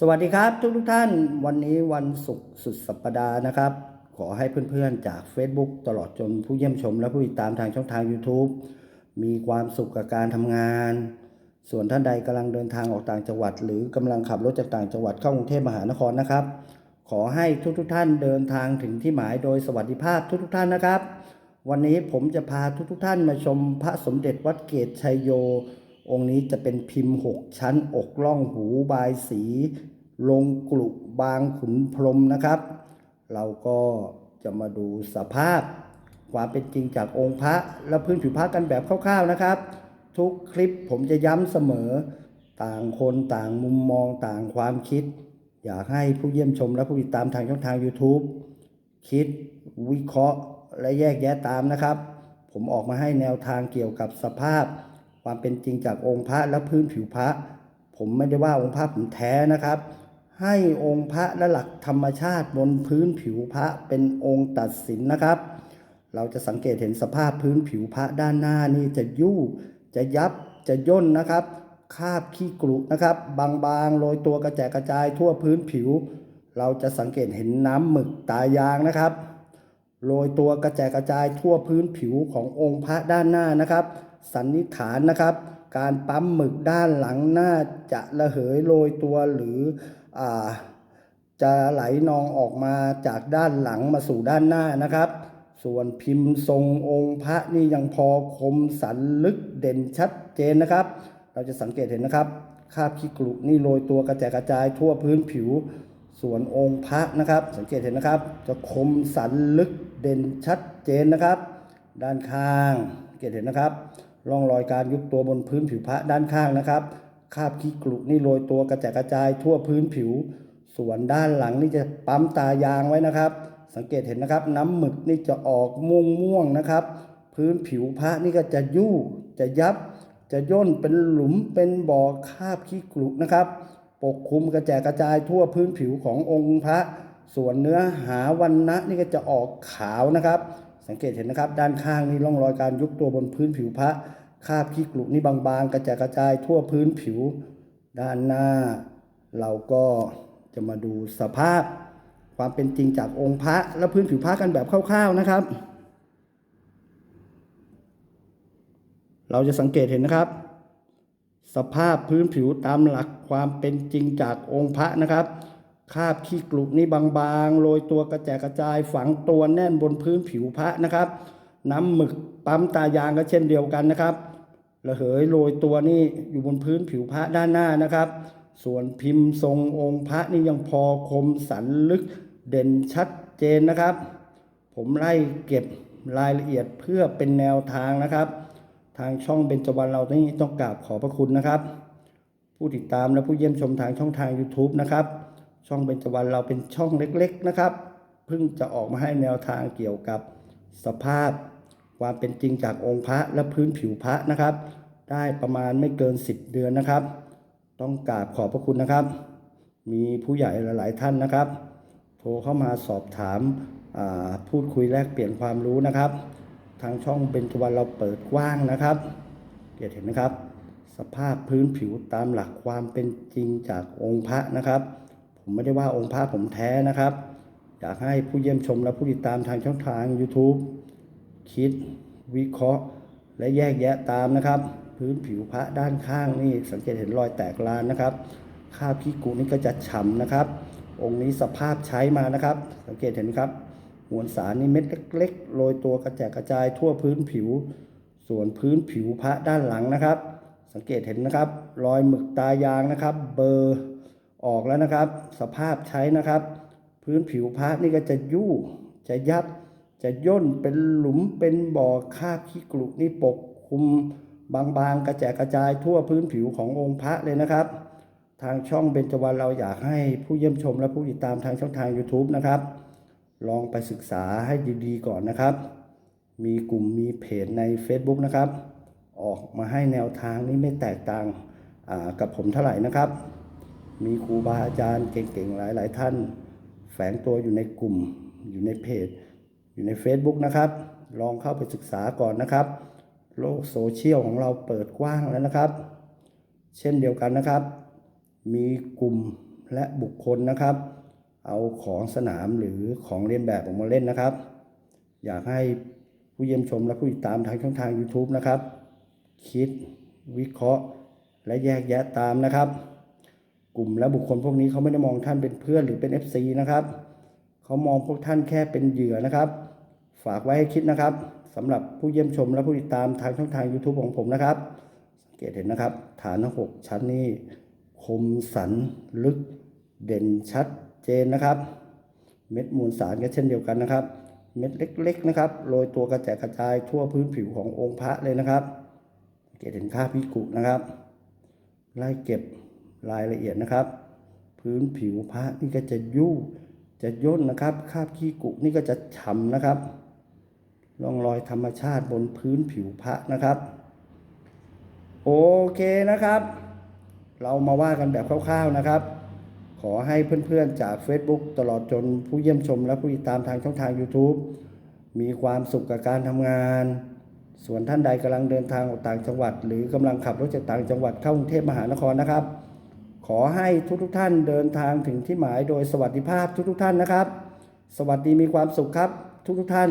สวัสดีครับทุกทุกท่านวันนี้วันศุกร์สุดสัปดาห์นะครับ ขอให้เพื่อนๆจาก Facebook ตลอดจนผู้เยี่ยมชมและผู้ติดตามทางช่องทาง YouTube มีความสุขกับการทำงาน ส่วนท่านใดกำลังเดินทางออกต่างจังหวัด หรือกำลังขับรถจากต่างจังหวัดเข้ากรุงเทพมหานครนะครับ ขอให้ทุกๆท่านเดินทางถึงที่หมายโดยสวัสดิภาพทุกๆท่านนะครับ วันนี้ผมจะพาทุกๆท่านมาชมพระสมเด็จวัดเกตชัยโย องค์นี้จะเป็นพิมพ์ 6 ชั้นอกล่องหูบายสี ลงกลุบางขุนพรมนะครับ เราก็จะมาดูสภาพ ความเป็นจริงจากองค์พระและพื้นผิวพระกันแบบคร่าวๆนะครับ ทุกคลิปผมจะย้ำเสมอ ต่างคนต่างมุมมองต่างความคิด อยากให้ผู้เยี่ยมชมและผู้ติดตามทางช่องทาง YouTube คิดวิเคราะห์และแยกแยะตามนะครับ ผมออกมาให้แนวทางเกี่ยวกับสภาพ ความเป็นจริงจากองค์พระและพื้นผิวพระ ผมไม่ได้ว่าองค์พระผมแท้นะครับ ให้องค์พระและหลักธรรมชาติบนพื้นผิวพระเป็นองค์ตัดสินนะครับ เราจะสังเกตเห็นสภาพพื้นผิวพระด้านหน้านี่จะยู่จะยับจะย่นนะครับคาบขี้กรุนะครับ บางๆโรยตัวกระแจกกระจายทั่วพื้นผิว เราจะสังเกตเห็นน้ำหมึกตายางนะครับโรยตัวกระแจกกระจายทั่วพื้นผิวขององค์พระด้านหน้านะครับ สันนิษฐานนะครับ การปั๊มหมึกด้านหลังน่าจะระเหยโรยตัวหรืออาจะไหลนองออกมาจากด้านหลังมาสู่ด้านหน้านะครับ ส่วนพิมพ์ทรงองค์พระนี่ยังพอคมสันลึกเด่นชัดเจนนะครับ เราจะสังเกตเห็นนะครับคาบขี้กรุนี่โรยตัวกระจายกระจายทั่วพื้นผิว ส่วนองค์พระนะครับ สังเกตเห็นนะครับ จะคมสันลึกเด่นชัดเจนนะครับ ด้านข้างสังเกตเห็นนะครับ ร่องรอยการยุบตัวบนพื้นผิวพระด้านข้างนะครับคาบขี้กรุนี่โรยตัวกระจายกระจายทั่วพื้นผิว ส่วนด้านหลังนี่จะปั๊มตายางไว้นะครับ สังเกตเห็นนะครับ น้ำหมึกนี่จะออกม่วงม่วงๆนะครับ พื้นผิวพระนี่ก็จะยู่จะยับ จะย่นเป็นหลุมเป็นบ่อคาบขี้กรุนะครับ ปกคลุมกระแจกระจายทั่วพื้นผิวขององค์พระ ส่วนเนื้อหาวันนะนี่ก็จะออกขาวนะครับ สังเกตเห็นนะครับ ด้านข้างนี่ร่องรอยการยุบตัวบนพื้นผิวพระ คราบขี้กรุนี่บางๆ กระจายกระจายทั่วพื้นผิวด้านหน้า เราก็จะมาดูสภาพความเป็นจริงจากองค์พระและพื้นผิวพระกันแบบคร่าวๆนะครับ เราจะสังเกตเห็นนะครับ สภาพพื้นผิวตามหลักความเป็นจริงจากองค์พระนะครับคราบขี้กลุกนี่บางๆโรยตัวกระแจกกระจายฝังตัวแน่นบนพื้นผิวพระนะครับ น้ำหมึกปั๊มตายางก็เช่นเดียวกันนะครับระเหยโรยตัวนี่อยู่บนพื้นผิวพระด้านหน้านะครับ ส่วนพิมพ์ทรงองค์พระนี่ยังพอคมสันลึกเด่นชัดเจนนะครับ ผมไล่เก็บรายละเอียดเพื่อเป็นแนวทางนะครับ ทางช่องเบญจวรรณเรานี่ต้องกราบขอบพระคุณนะครับ ผู้ติดตามและผู้เยี่ยมชมทางช่องทาง YouTube นะครับ ช่องเบญจวรรณเราเป็นช่องเล็ก ๆนะครับ เพิ่งจะออกมาให้แนวทางเกี่ยวกับ สภาพความเป็นจริงจากองค์พระและพื้นผิวพระนะครับ ได้ประมาณไม่เกิน 10 เดือนนะครับ ต้องกราบขอบพระคุณนะครับ มีผู้ใหญ่หลาย ๆ ท่านนะครับ โทรเข้ามาสอบถามาพูดคุยแลกเปลี่ยนความรู้นะครับ ทางช่องเบญจวรรณเราเปิดกว้างนะครับเกียรติเห็นนะครับ สภาพพื้นผิวตามหลักความเป็นจริงจากองค์พระนะครับ ผมไม่ได้ว่าองค์พระผมแท้นะครับ อยากให้ผู้เยี่ยมชมและผู้ติดตามทางช่องทาง YouTube คิดวิเคราะห์ และแยกแยะตามนะครับ พื้นผิวพระด้านข้างนี่สังเกตเห็นรอยแตกลานนะครับคาบขี้กุนี่ก็จะฉ่ำนะครับ องค์นี้สภาพใช้มานะครับ สังเกตเห็นครับมวลสารนี่เม็ดเล็กๆโรยตัวกระแจกกระจายทั่วพื้นผิว ส่วนพื้นผิวพระด้านหลังนะครับ สังเกตเห็นนะครับ รอยหมึกตายางนะครับ เบอร์ออกแล้วนะครับ สภาพใช้นะครับ พื้นผิวพระนี่ก็จะยู่จะยับ จะย่นเป็นหลุมเป็นบ่อคาบขี้กรุนี่ปกคลุมบางๆกระแจกกระจายทั่วพื้นผิวขององค์พระเลยนะครับ ทางช่องเบญจวรรณเราอยากให้ผู้เยี่ยมชมและผู้ติดตามทางช่องทาง YouTube นะครับ ลองไปศึกษาให้ดีๆก่อนนะครับ มีกลุ่มมีเพจใน Facebook นะครับ ออกมาให้แนวทางนี้ไม่แตกต่างากับผมเท่าไหร่นะครับ มีครูบาอาจารย์เก่งๆหลายๆท่าน ฝงตัวอยู่ในกลุ่ม อยู่ในเพจ อยู่ใน Facebook นะครับ ลองเข้าไปศึกษาก่อนนะครับ โลกโซเชียลของเราเปิดกว้างแล้วนะครับ เช่นเดียวกันนะครับ มีกลุ่มและบุคคลนะครับ เอาของสนามหรือของเลียนแบบออกมาเล่นนะครับ อยากให้ผู้เยี่ยมชมและผู้ติดตามทางช่องทาง YouTube นะครับ คิดวิเคราะห์และแยกแยะตามนะครับ กลุ่มและบุคคลพวกนี้เขาไม่ได้มองท่านเป็นเพื่อนหรือเป็น FC นะครับเขามองพวกท่านแค่เป็นเหยื่อนะครับ ฝากไว้ให้คิดนะครับสำหรับผู้เยี่ยมชมและผู้ติดตามทางช่องทาง YouTube ของผมนะครับ สังเกตเห็นนะครับ ฐานทั้งหกชั้นนี้คมสันลึกเด่นชัดเจนนะครับ เม็ดมวลสารก็เช่นเดียวกันนะครับ เม็ดเล็กๆนะครับโรยตัวกระจายกระจายทั่วพื้นผิวขององค์พระเลยนะครับสังเกตเห็นค่าพิกุนะครับ ไล่เก็บ รายละเอียดนะครับ พื้นผิวพระนี่ก็จะยุ่จะย่นนะครับคาบขี้กุนี่ก็จะฉ่ำนะครับร่องรอยธรรมชาติบนพื้นผิวพระนะครับ โอเคนะครับ เรามาว่ากันแบบคร่าว ๆนะครับ ขอให้เพื่อนๆจาก Facebook ตลอดจนผู้เยี่ยมชมและผู้ติดตามทางช่องทาง YouTube มีความสุขกับการทำงาน ส่วนท่านใดกำลังเดินทางออกต่างจังหวัด หรือกำลังขับรถจากต่างจังหวัดเข้ากรุงเทพมหานครนะครับ ขอให้ทุกทุกท่านเดินทางถึงที่หมายโดยสวัสดิภาพทุกทุกท่านนะครับ สวัสดีมีความสุขครับ ทุกทุกท่าน